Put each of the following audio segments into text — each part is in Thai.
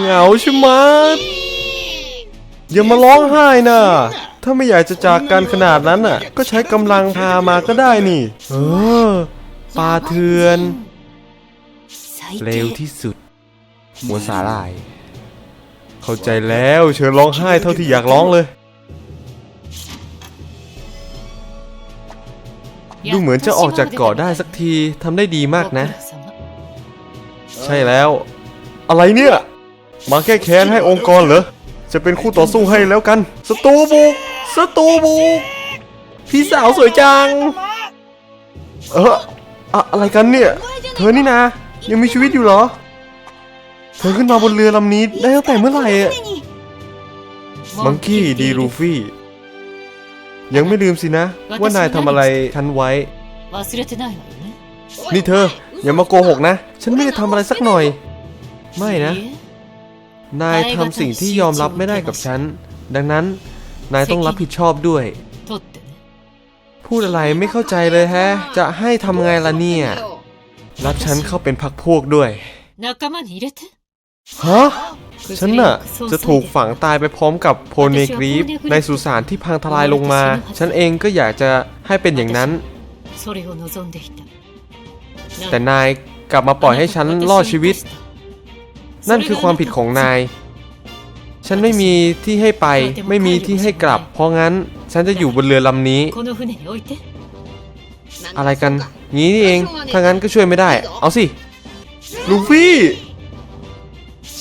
เหงาใช่ไหมะอย่ามาร้องไห้นะถ้าไม่อยากจะจากกันขนาดนั้นน่ะ ก็ใช้กำลังพามาก็ได้นี่ เออปลาเถื่อนเลวที่สุดหัวสาลาย เข้าใจแล้วเชิญร้องไห้เท่าที่อยากร้องเลย ดูเหมือนจะออกจากเกาะได้สักทีทำได้ดีมากนะ ใช่แล้ว อะไรเนี่ย มาแก้แค้นให้องค์กรเหรอ จะเป็นคู่ต่อสู้ให้แล้วกัน สตูบุก สตูบุก พี่สาวสวยจัง เอออะอะไรกันเนี่ย เธอนี่นะ ยังมีชีวิตอยู่เหรอ เธอขึ้นมาบนเรือลำนี้ได้ตั้งแต่เมื่อไหร่มังคี้ดีรูฟี่ ยังไม่ลืมสินะ ว่านายทำอะไรฉันไว้ นี่เธอ อย่ามาโกหกนะ ฉันไม่ได้ทำอะไรสักหน่อย ไม่นะ นายทำสิ่งที่ยอมรับไม่ได้กับฉัน ดังนั้น นายต้องรับผิดชอบด้วย พูดอะไรไม่เข้าใจเลยแฮะ จะให้ทำไงล่ะเนี่ย รับฉันเข้าเป็นพักพวกด้วย ฮะ ฉันน่ะ จะถูกฝังตายไปพร้อมกับโพเนกรีฟในสุสานที่พังทลายลงมา ฉันเองก็อยากจะให้เป็นอย่างนั้น แต่นายกลับมาปล่อยให้ฉันรอดชีวิต นั่นคือความผิดของนาย ฉันไม่มีที่ให้ไป ไม่มีที่ให้กลับ เพราะงั้นฉันจะอยู่บนเรือลำนี้ อะไรกัน งี้นี่เอง ถ้างั้นก็ช่วยไม่ได้ เอาสิ ลูฟี่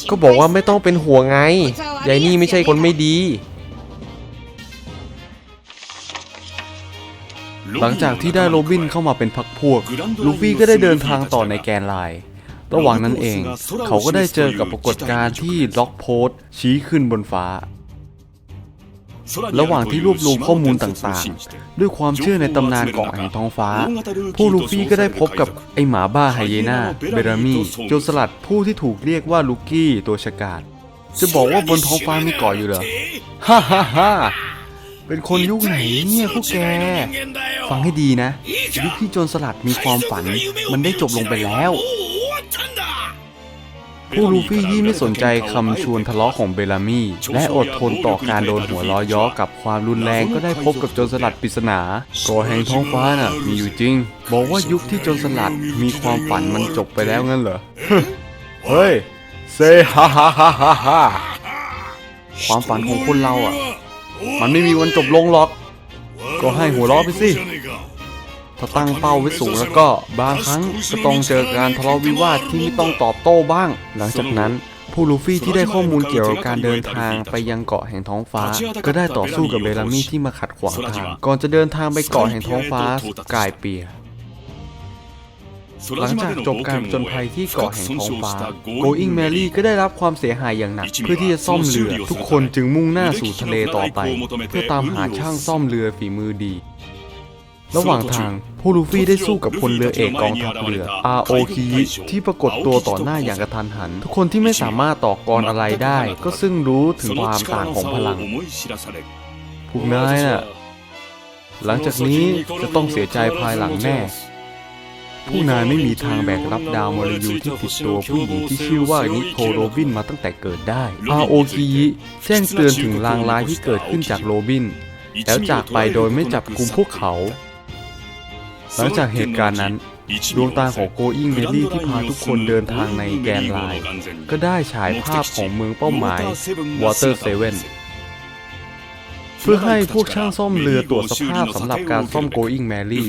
ก็บอกว่าไม่ต้องเป็นห่วงไง ยายนี่ไม่ใช่คนไม่ดี หลังจากที่ได้โรบินเข้ามาเป็นพักพวก ลูฟี่ก็ได้เดินทางต่อในแกนไลน์ ระหว่างนั้นเอง เขาก็ได้เจอกับปรากฏการณ์ที่ล็อกโพสชี้ขึ้นบนฟ้า ระหว่างที่รวบรวมข้อมูลต่างๆ ด้วยความเชื่อในตำนานเกาะแห่งท้องฟ้า ผู้ลูฟี่ก็ได้พบกับไอหมาบ้าไฮเยนาเบรามีโจรสลัดผู้ที่ถูกเรียกว่าลูกี้ตัวฉกาจจะบอกว่าบนท้องฟ้ามีเกาะอยู่เหรอฮ่าฮ่าฮ่าเป็นคนยุคไหนเนี่ยพวกแก ฟังให้ดีนะยุคที่โจรสลัดมีความฝัน มันได้จบลงไปแล้ว ผู้ลูฟี่ยี่ไม่สนใจคำชวนทะเลาะของเบลามี่ และอดทนต่อการโดนหัวล้อย้อกับความรุนแรงก็ได้พบกับโจรสลัดปริศนาก่อแห่งท้องฟ้าน่ะ มีอยู่จริง บอกว่ายุคที่โจรสลัดมีความฝันมันจบไปแล้วงั้นเหรอ เฮ้ย เซฮ่าฮ่าฮ่าฮ่าความฝันของคนเราอะ มันไม่มีวันจบลงหรอก ก็ให้หัวเราะไปสิ ถ้าตั้งเป้าไว้สูงแล้วก็บางครั้งก็ต้องเจอการทะเลาะวิวาทที่ไม่ต้องตอบโต้บ้าง หลังจากนั้นผู้ลูฟี่ที่ได้ข้อมูลเกี่ยวกับการเดินทางไปยังเกาะแห่งท้องฟ้า ก็ได้ต่อสู้กับเบลามี่ที่มาขัดขวางทาง ก่อนจะเดินทางไปเกาะแห่งท้องฟ้ากายเปียหลังจากจบการจญภัยที่เกาะแห่งท้องฟ้า Going Mary ก็ได้รับความเสียหายอย่างหนัก เพื่อที่จะซ่อมเรือ ทุกคนจึงมุ่งหน้าสู่ทะเลต่อไป เพื่อตามหาช่างซ่อมเรือฝีมือดี ระหว่างทางผู้ลูฟี่ได้สู้กับพลเรือเอกกองทัพเรือ R.O. คิยิที่ปรากฏตัวต่อหน้าอย่างกระทันหัน ทุกคนที่ไม่สามารถต่อกรอะไรได้ ก็ซึ่งรู้ถึงความต่างของพลังพวกนายน่ะหลังจากนี้จะต้องเสียใจภายหลังแน่ผู้นายไม่มีทางแบกรับดาวมรยูที่ติดตัวผู้หญิงที่ชื่อว่านิโคโรบินมาตั้งแต่เกิดได้อาโอคิยิแจ้งเตือนถึงลางร้ายที่เกิดขึ้นจากโรบิน แล้วจากไปโดยไม่จับกุมพวกเขา หลังจากเหตุการณ์นั้น ดวงตาของโกอิงเมลี่ที่พาทุกคนเดินทางในแกนไลน์ก็ได้ฉายภาพของเมืองเป้าหมาย วอเตอร์เซเว่นเพื่อให้พวกช่างซ่อมเรือตรวจสภาพสำหรับการซ่อมโกอิงแมรี่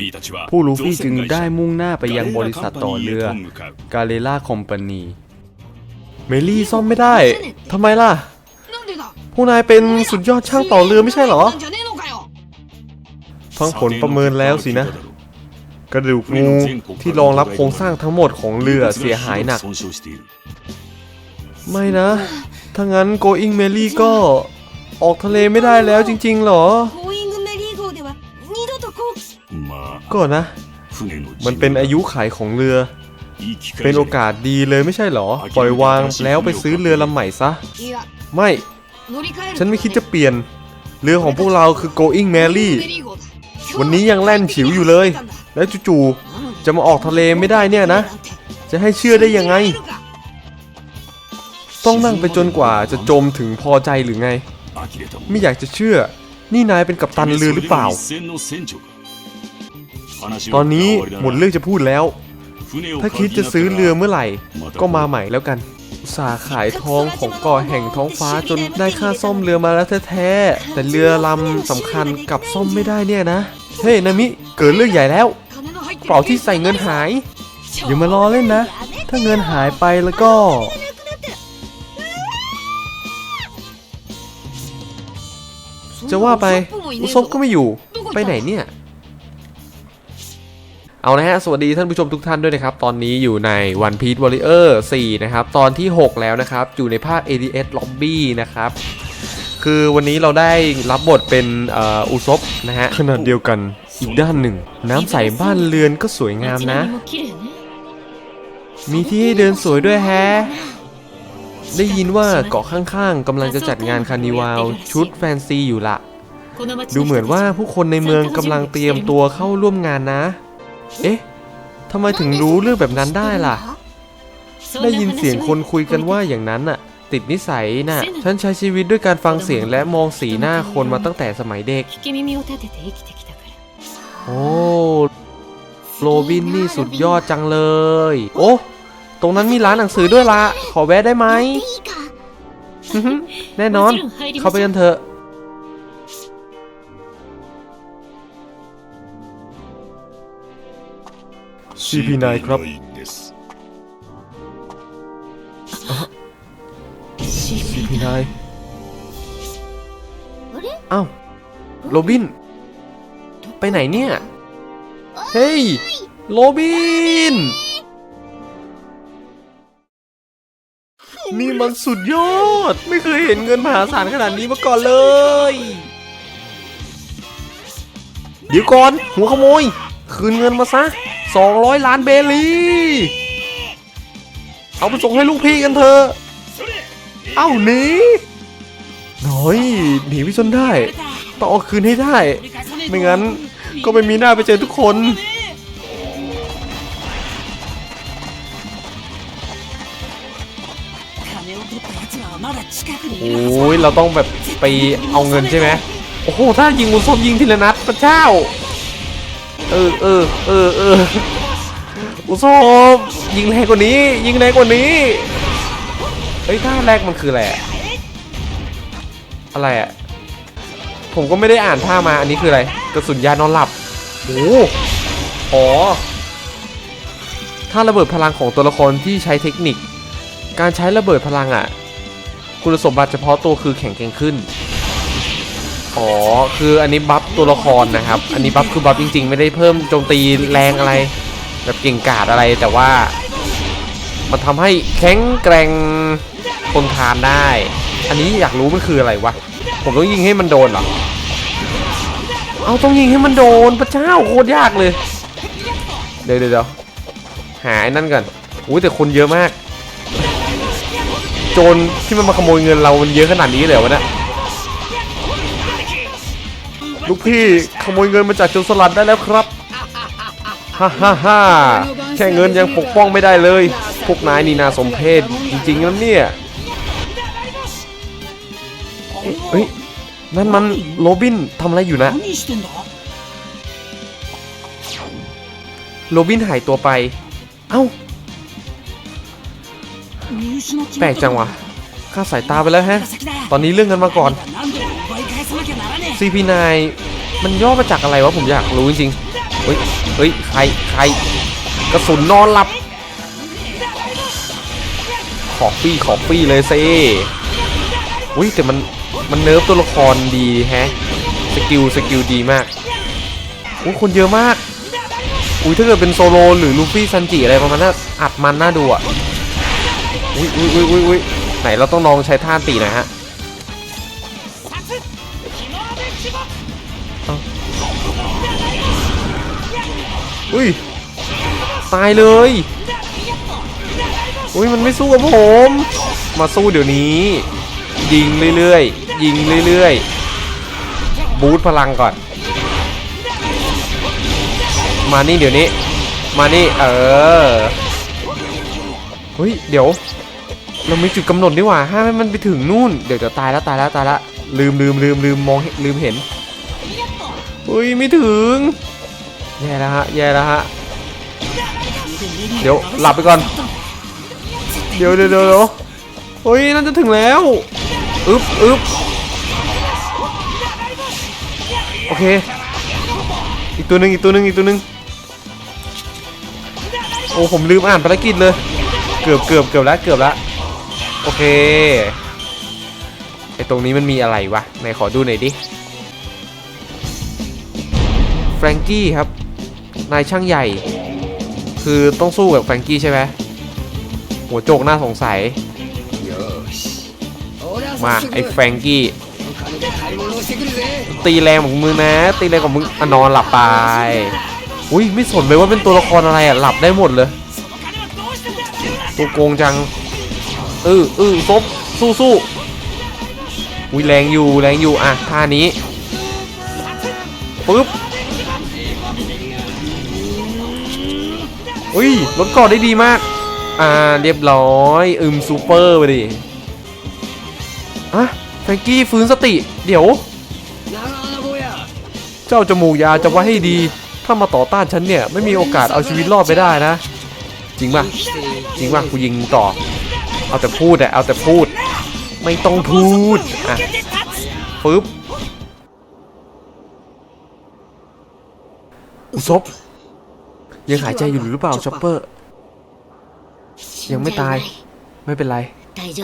ผู้ลูฟี่จึงได้มุ่งหน้าไปยังบริษัทต่อเรือกาเลล่าคอมพานีเมลี่ซ่อมไม่ได้ทำไมล่ะ ผู้นายเป็นสุดยอดช่างต่อเรือไม่ใช่หรอฟังผลประเมินแล้วสินะ กระดูกงูที่รองรับโครงสร้างทั้งหมดของเรือเสียหายหนัก ไม่นะ ถ้างั้นโกอิงเมลี่ก็ออกทะเลไม่ได้แล้วจริงๆหรอ ก็นะ มันเป็นอายุขายของเรือ เป็นโอกาสดีเลยไม่ใช่หรอ ปล่อยวางแล้วไปซื้อเรือลำใหม่ซะ ไม่ ฉันไม่คิดจะเปลี่ยน เรือของพวกเราคือ going mary วันนี้ยังแล่นผิวอยู่เลย แล้วจู่ๆจะมาออกทะเลไม่ได้เนี่ยนะ จะให้เชื่อได้ยังไง ต้องนั่งไปจนกว่าจะจมถึงพอใจหรือไง ไม่อยากจะเชื่อ นี่นายเป็นกัปตันเรือหรือเปล่า ตอนนี้หมดเรื่องจะพูดแล้ว ถ้าคิดจะซื้อเรือเมื่อไหร่ ก็มาใหม่แล้วกันสาขายทองของเกาะแห่งท้องฟ้าจนได้ค่าซ่อมเรือมาแล้วแท้ๆแต่เรือลำสำคัญกับซ่อมไม่ได้เนี่ยนะ เฮ้ยนามิ เกิดเรื่องใหญ่แล้ว เป๋าที่ใส่เงินหาย อย่ามาล้อเล่นนะ ถ้าเงินหายไปแล้วก็ จะว่าไปอุซบก็ไม่อยู่ ไปไหนเนี่ย เอานะฮะ สวัสดีท่านผู้ชมทุกท่านด้วยนะครับ ตอนนี้อยู่ใน One Piece Warrior 4 นะครับ ตอนที่ 6 แล้วนะครับ อยู่ในภาค ADS Lobby นะครับคือวันนี้เราได้รับบทเป็นเอ่ออุซบนะฮะขนาดเดียวกัน อีกด้านหนึ่ง น้ำใสบ้านเรือนก็สวยงามนะ มีที่ให้เดินสวยด้วยแฮได้ยินว่าเกาะข้างๆกำลังจะจัดงานคานิวาลชุดแฟนซีอยู่ละ ดูเหมือนว่าผู้คนในเมืองกำลังเตรียมตัวเข้าร่วมงานนะ เอ๊ะทำไมถึงรู้เรื่องแบบนั้นได้ล่ะ ได้ยินเสียงคนคุยกันว่าอย่างนั้นน่ะ ติดนิสัยน่ะ ฉันใช้ชีวิตด้วยการฟังเสียงและมองสีหน้าคนมาตั้งแต่สมัยเด็ก โอ้โรบินนี่สุดยอดจังเลย โอ้ตรงนั้นมีร้านหนังสือด้วยละขอแวะได้ไหมแน่นอน เข้าไปกันเถอะซีพีนายครับซีพีนายอ้าวโรบิน ไปไหนเนี่ย เฮ้ย โรบิน นี่มันสุดยอด ไม่เคยเห็นเงินมหาศาลขนาดนี้มาก่อนเลย เดี๋ยวก่อน หัวขโมย คืนเงินมาซะ 200 ล้านเบลีเอาไปส่งให้ลูกพี่กันเถอะ เอ้าหนีหน่อยหนีไปจนได้ ต้องเอาคืนให้ได้ ไม่งั้น ก็ไม่มีหน้าไปเจอทุกคน โอ้ยเราต้องแบบไปเอาเงินใช่ไหมโอ้โห ถ้ายิงมุนส้มยิงทีละนัดพระเจ้า เออเออเออเออมุนส้มยิงแรงกว่านี้ ยิงแรงกว่านี้เฮ้ยถ้าแรกมันคืออะไรอะไรอะ ผมก็ไม่ได้อ่านท่ามาอันนี้คืออะไรกระสุนยานอนหลับโอ้โหอ๋อถ้าระเบิดพลังของตัวละครที่ใช้เทคนิค การใช้ระเบิดพลังอะ คุณสมบัติเฉพาะตัวคือแข็งแกร่งขึ้นอ๋อคืออันนี้บัฟตัวละครนะครับ อันนี้บัฟคือบัฟจริง ๆ ไม่ได้เพิ่มโจมตีแรงอะไร แบบเก่งกาจอะไรแต่ว่า มันทำให้แข็งแกร่งทนทานได้ อันนี้อยากรู้มันคืออะไรวะ ผมต้องยิงให้มันโดนเหรอ เอาต้องยิงให้มันโดนพระเจ้าโคตรยากเลยเดี๋ยวเดี๋ยวเดี๋ยวหาไอ้นั่นก่อนอุ้ยแต่คนเยอะมาก โจรที่มันมาขโมยเงินเรา มันเยอะขนาดนี้เลยวะเนี่ยลูกพี่ขโมยเงินมาจากโจรสลัดได้แล้วครับฮ่าฮ่าฮ่าแค่เงินยังปกป้องไม่ได้เลย พวกนายนี่นาสมเพชจริงๆแล้วเนี่ยเฮ้ย นั่นมันโรบินทำอะไรอยู่นะ โรบินหายตัวไป เอ้า แปลกจังวะข้าสายตาไปแล้วฮะ ตอนนี้เรื่องกันมาก่อน CP9 มันย่อมาจากอะไรวะผมอยากรู้จริงเฮ้ย เฮ้ย ใคร ใคร กระสุนนอนหลับ ขอฟี่ขอฟี่เลยเซ่อุ้ยแต่มัน มันเนิร์ฟตัวละครดีแฮะสกิลสกิลดีมากโอ้คนเยอะมากอุ้ยถ้าเกิดเป็นโซโลหรือลูฟี่ซันจิอะไรประมาณนั้นอัดมันน่าดูอะอุ้ยอุ้ยอุ้ยอุ้ยอุ้ยไหนเราต้องลองใช้ท่าตีหน่อยฮะอุ้ยตายเลยอุ้ยมันไม่สู้กับผม มาสู้เดี๋ยวนี้ ยิงเรื่อยๆ ยิงเรื่อยๆ บูทพลังก่อน มานี่เดี๋ยวนี้ มานี่เออเฮ้ยเดี๋ยว เรามีจุดกำหนดดีกว่าห้ามให้มันไปถึงนู่น เดี๋ยวจะตายแล้วตายแล้วตายแล้วลืมลืมลืมลืมมองลืมเห็นอุ้ยไม่ถึง แย่แล้วฮะแย่แล้วฮะเดี๋ยวหลับไปก่อน เดี๋ยวเดี๋ยวเดี๋ยวเดี๋ยวเฮ้ยน่าจะถึงแล้ว อึ๊บอึ๊บโอเค อีกตัวหนึ่งอีกตัวหนึ่งอีกตัวหนึ่งโอ้ผมลืมอ่านภารกิจเลย เกือบเกือบเกือบแล้วเกือบแล้วโอเคไอตรงนี้มันมีอะไรวะไหนขอดูหน่อยดิแฟรงกี้ครับนายช่างใหญ่ คือต้องสู้กับแฟรงกี้ใช่ไหมหัวโจกน่าสงสัย มาไอ้แฟรงกี้ตีแรงของมึงนะ ตีแรงของมึงอะนอนหลับไปอุ้ยไม่สนเลยว่าเป็นตัวละครอะไรอะหลับได้หมดเลยตัวโกงจังเออเออซบสู้สู้อุ้ยแรงอยู่แรงอยู่อะท่านี้ปึ๊บอุ้ยลดก่อนได้ดีมาก อ่าเรียบร้อย อึมซูเปอร์ไปดิอะ แฟงกี้ฟื้นสติ เดี๋ยว เจ้าจมูกยาจะไว้ให้ดี ถ้ามาต่อต้านฉันเนี่ย ไม่มีโอกาสเอาชีวิตรอดไปได้นะ จริงป่ะ จริงป่ะกูยิงต่อ เอาแต่พูดแต่เอาแต่พูด ไม่ต้องพูด อะปึ๊บอุซบยังหายใจอยู่หรือเปล่าช็อปเปอร์ ยังไม่ตาย ไม่เป็นไร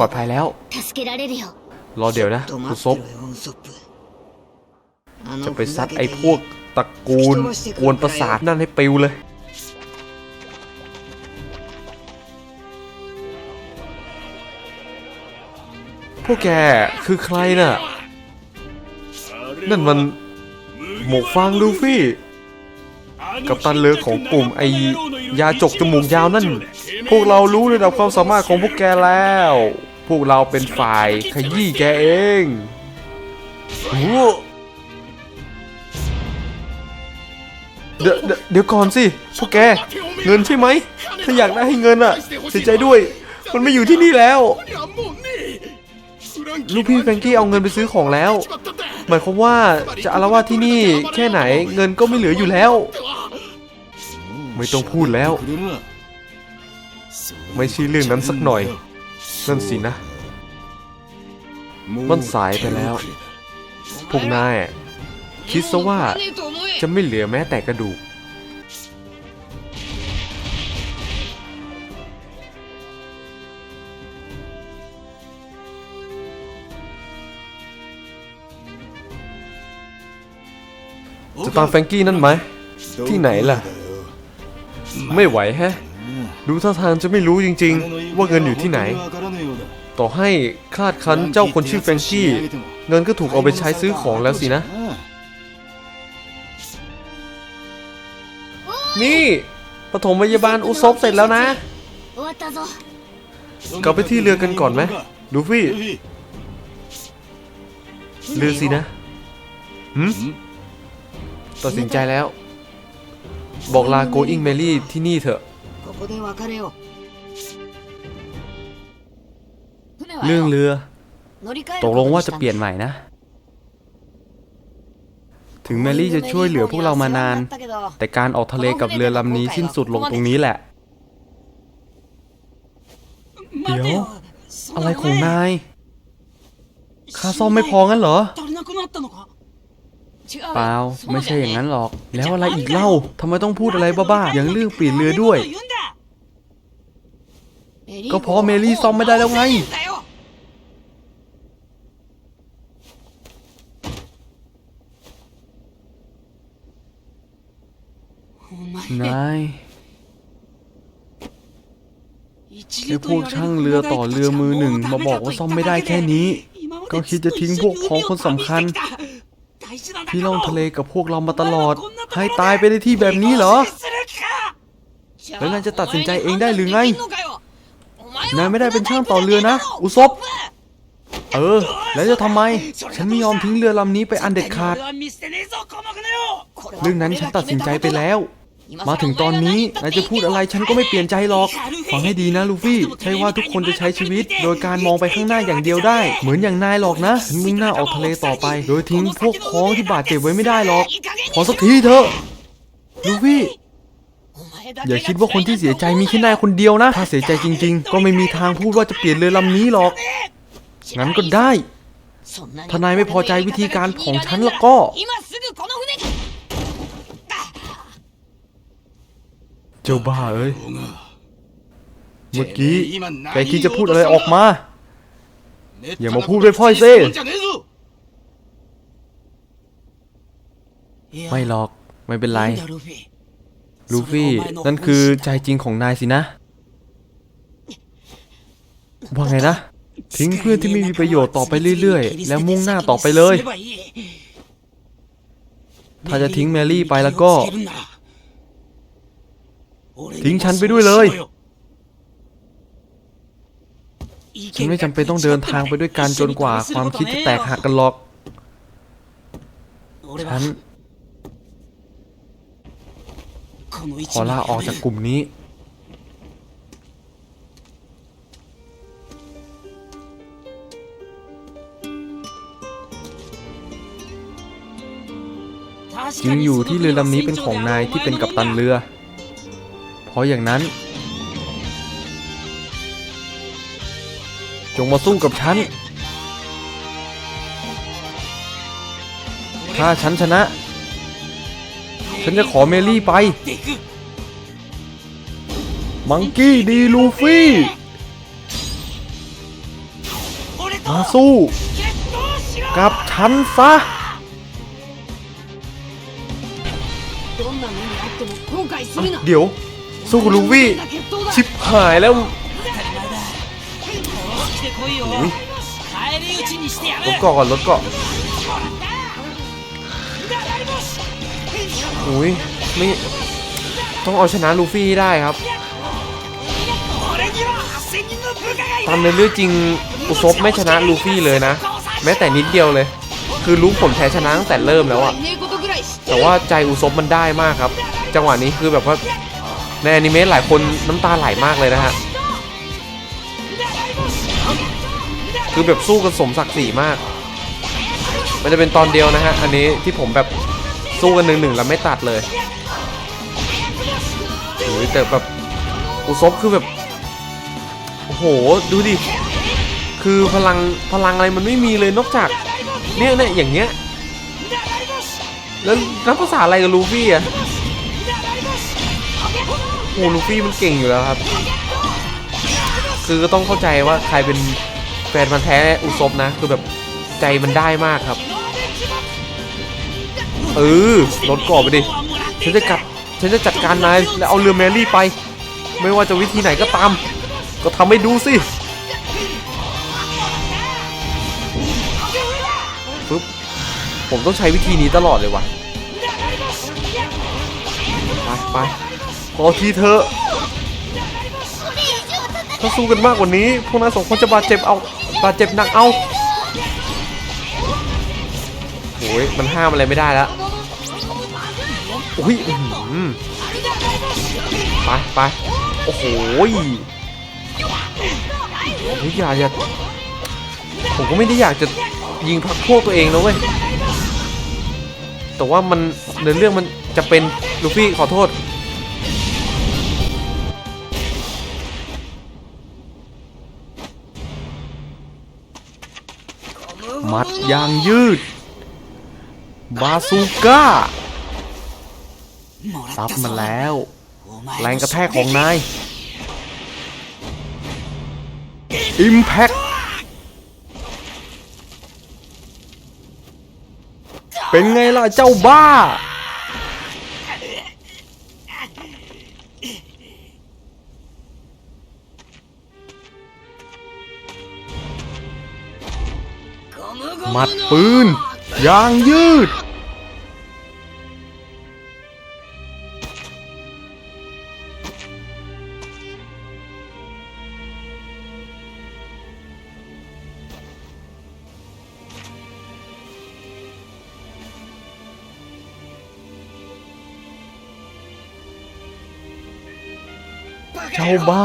ปลอดภัยแล้ว รอเดี๋ยวนะกูซบจะไปซัดไอ้พวกตระกูลกวนประสาทนั่นให้ปิวเลยพวกแกคือใครน่ะ นั่นมันหมวกฟางลูฟี่ กับตันเลือของกลุ่มไอยาจกจมูกยาวนั่น พวกเรารู้ระดับความสามารถของพวกแกแล้ว พวกเราเป็นฝ่ายขยี้แกเองโอ้เดี๋ยวเดี๋ยวเดี๋ยวก่อนสิพวกแก เงินใช่ไหม ถ้าอยากได้ให้เงินอะเสียใจด้วย มันไม่อยู่ที่นี่แล้ว ลูกพี่แฟรงกี้เอาเงินไปซื้อของแล้ว หมายความว่าจะอารวาสที่นี่แค่ไหนเงินก็ไม่เหลืออยู่แล้ว ไม่ต้องพูดแล้ว ไม่ใช่เรื่องนั้นสักหน่อย นั่นสินะ มันสายไปแล้ว พวกนายอะคิดซะว่าจะไม่เหลือแม้แต่กระดูก จะตามแฟรงกี้นั่นไหม ที่ไหนล่ะ ไม่ไหวแฮะ ดูท่าทางจะไม่รู้จริงๆ ว่าเงินอยู่ที่ไหน ต่อให้คลาดคั้นเจ้าคนชื่อแฟงกี้เงินก็ถูกเอาไปใช้ซื้อของแล้วสินะ นี่ปฐมพยาบาลอุซบเสร็จแล้วนะ กลับไปที่เรือกันก่อนไหมลูฟี่เรือสินะหืมตัดสินใจแล้ว บอกลาโกอิงเมลี่ที่นี่เถอะ ここで別れよう เรื่องเรือ 乗り換える ตกลงว่าจะเปลี่ยนใหม่นะ ถึงแมรี่จะช่วยเหลือพวกเรามานาน แต่การออกทะเลกับเรือลำนี้สิ้นสุดลงตรงนี้แหละ เดี๋ยว อะไรของนาย ค่าซ่อมไม่พองั้นเหรอ 足りなくなったのかเปล่า ไม่ใช่อย่างนั้นหรอก แล้วอะไรอีกเล่าทำไมต้องพูดอะไรบ้าๆ อย่างเรื่องเปลี่ยนเรือด้วย ก็เพราะเมลี่ซ่อมไม่ได้แล้วไง นายไอ้พวกช่างเรือต่อเรือมือหนึ่งมาบอกว่าซ่อมไม่ได้แค่นี้ ก็คิดจะทิ้งพวกพ้องคนสำคัญ ที่ล่องทะเลกับพวกเรามาตลอด ให้ตายไปในที่แบบนี้เหรอ แล้วนายจะตัดสินใจเองได้หรือไง นายไม่ได้เป็นช่างต่อเรือนะ อุซบเออ แล้วจะทำไม ฉันไม่ยอมทิ้งเรือลำนี้ไปอันเด็ดขาด เรื่องนั้นฉันตัดสินใจไปแล้ว มาถึงตอนนี้นายจะพูดอะไรฉันก็ไม่เปลี่ยนใจหรอก ฟังให้ดีนะลูฟี่ ใช่ว่าทุกคนจะใช้ชีวิต โดยการมองไปข้างหน้าอย่างเดียวได้ เหมือนอย่างนายหรอกนะฉันมุ่งหน้าออกทะเลต่อไป โดยทิ้งพวกพ้องที่บาดเจ็บไว้ไม่ได้หรอก พอสักทีเถอะ ลูฟี่ อย่าคิดว่าคนที่เสียใจมีแค่นายคนเดียวนะ ถ้าเสียใจจริง ๆ ก็ไม่มีทางพูดว่าจะเปลี่ยนเรือลำนี้หรอก งั้นก็ได้ ถ้านายไม่พอใจวิธีการของฉันแล้วก็ เจ้าบ้าเอ้ย เมื่อกี้แกคิดจะพูดอะไรออกมา อย่ามาพูดด้วยพ่อยเซ่ไม่หรอก ไม่เป็นไร ลูฟี่ นั่นคือใจจริงของนายสินะ ว่าไงนะ ทิ้งเพื่อนที่ไม่มีประโยชน์ต่อไปเรื่อยๆ แล้วมุ่งหน้าต่อไปเลย ถ้าจะทิ้งแมรี่ไปแล้วก็ ทิ้งฉันไปด้วยเลย ฉันไม่จำเป็นต้องเดินทางไปด้วยกันจนกว่าความคิดจะแตกหักกันหรอก ฉัน ขอลาออกจากกลุ่มนี้จริงอยู่ที่เรือลำนี้เป็นของนายที่เป็นกัปตันเรือ เพราะอย่างนั้น จงมาสู้กับฉัน ถ้าฉันชนะ ฉันจะขอเมลี่ไป มังกี้ดีลูฟี่ มาสู้ กับฉันซะเดี๋ยว สู้กับลูฟี่ ชิบหายแล้วรถเกาะก่อนรถเกาะ อุ้ยไม่ต้องเอาชนะลูฟี่ให้ได้ครับตามในเรื่องจริงอุซบไม่ชนะลูฟี่เลยนะ แม้แต่นิดเดียวเลย คือรู้ผลแพ้ชนะตั้งแต่เริ่มแล้วอะแต่ว่าใจอุซบมันได้มากครับ จังหวะนี้คือแบบว่าในอนิเมะหลายคนน้ำตาไหลมากเลยนะฮะคือแบบสู้กันสมศักดิ์ศรีมาก มันจะเป็นตอนเดียวนะฮะ อันนี้ที่ผมแบบ สู้กันหนึ่งหนึ่งแล้วไม่ตัดเลยโอ้ยแต่แบบอุซบคือแบบโอ้โหดูดิคือพลังพลังอะไรมันไม่มีเลยนอกจากเนี่ยเนี่ยอย่างเงี้ยแล้วนับภาษาอะไรกับลูฟี่อะโอ้ลูฟี่มันเก่งอยู่แล้วครับ คือก็ต้องเข้าใจว่าใครเป็นแฟนมันธ์แท้อุซบนะ คือแบบใจมันได้มากครับ เออรถก่อไปดิฉันจะกัดฉันจะจัดการนายแล้วเอาเรือแมรี่ไป ไม่ว่าจะวิธีไหนก็ตาม ก็ทำให้ดูสิปึ๊บผมต้องใช้วิธีนี้ตลอดเลยว่ะไปไปพอทีเถอถ้าสู้กันมากกว่านี้ พวกนายสองคนจะบาดเจ็บเอาบาดเจ็บหนักเอา โอ้ยมันห้ามอะไรไม่ได้แล้วอุ้ยไปไปโอ้โหเฮ้ยอย่าอย่าผมก็ไม่ได้อยากจะยิงพักพวกตัวเองนะเว้ย แต่ว่ามันในเรื่องมันจะเป็นลูฟี่ขอโทษ มัดยางยืด บาซูก้าซับมาแล้ว แรงกระแทกของนายอิมแพคเป็นไงล่ะเจ้าบ้าหมัดปืน ยางยืด เจ้าบ้า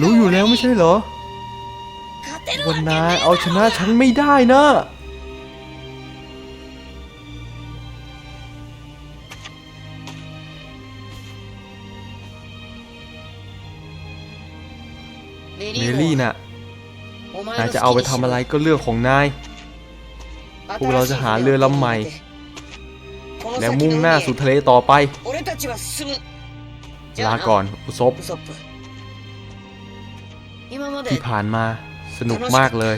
รู้อยู่แล้วไม่ใช่เหรอ วันนายเอาชนะฉันไม่ได้นะเมลี่น่ะ นายจะเอาไปทำอะไรก็เรื่องของนาย พวกเราจะหาเรือลำใหม่ แล้วมุ่งหน้าสู่ทะเลต่อไป ลาก่อน อุซบที่ผ่านมา สนุกมากเลย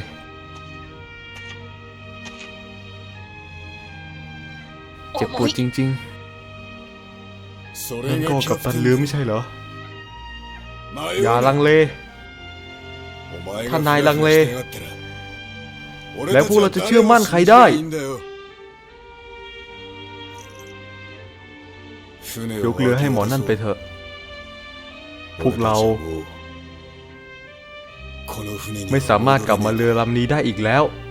เจ็บปวดจริงๆนั่นก็กับตันเรือไม่ใช่เหรอ อย่าลังเล ถ้านายลังเล แล้วพวกเราจะเชื่อมั่นใครได้ ยกเรือให้หมอนั่นไปเถอะ พวกเรา ไม่สามารถกลับมาเรือลำนี้ได้อีกแล้ว「